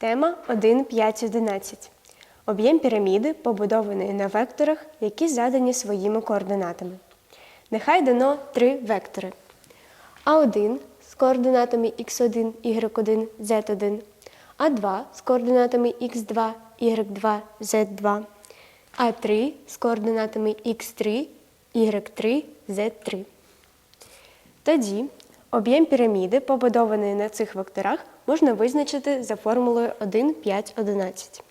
Тема 1.5.11. Об'єм піраміди побудований на векторах, які задані своїми координатами. Нехай дано три вектори. А1 з координатами x1, y1, z1, А2 з координатами x2, y2, z2, А3 з координатами x3, y3, z3. Тоді об'єм піраміди, побудований на цих векторах, можна визначити за формулою 1, 5, 11.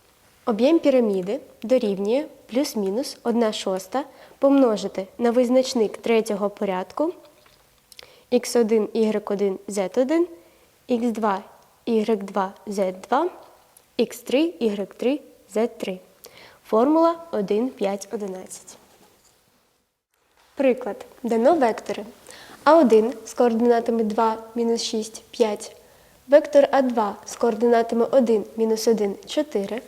Об'єм піраміди дорівнює плюс-мінус 1 шоста помножити на визначник третього порядку x1, y1, z1, x2, y2, z2, x3, y3, z3. Формула 1, 5, 11. Приклад. Дано вектори. А1 з координатами 2, мінус 6, 5. Вектор А2 з координатами 1, мінус 1, 4.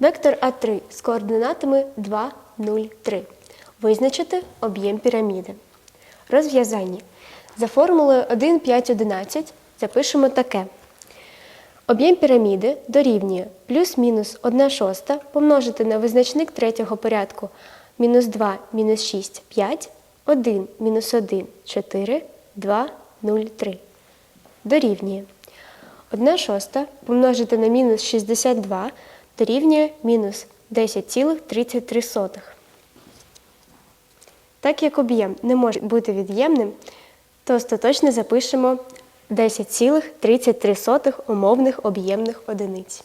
Вектор А3 з координатами 2, 0, 3. Визначити об'єм піраміди. Розв'язання. За формулою 1, 5, 11 запишемо таке. Об'єм піраміди дорівнює плюс-мінус 1 шоста помножити на визначник третього порядку мінус 2, мінус 6, 5, 1, мінус 1, 4, 2, 0, 3. Дорівнює. 1 шоста помножити на мінус 62 дорівнює мінус 10,33. Так як об'єм не може бути від'ємним, то остаточно запишемо 10,33 умовних об'ємних одиниць.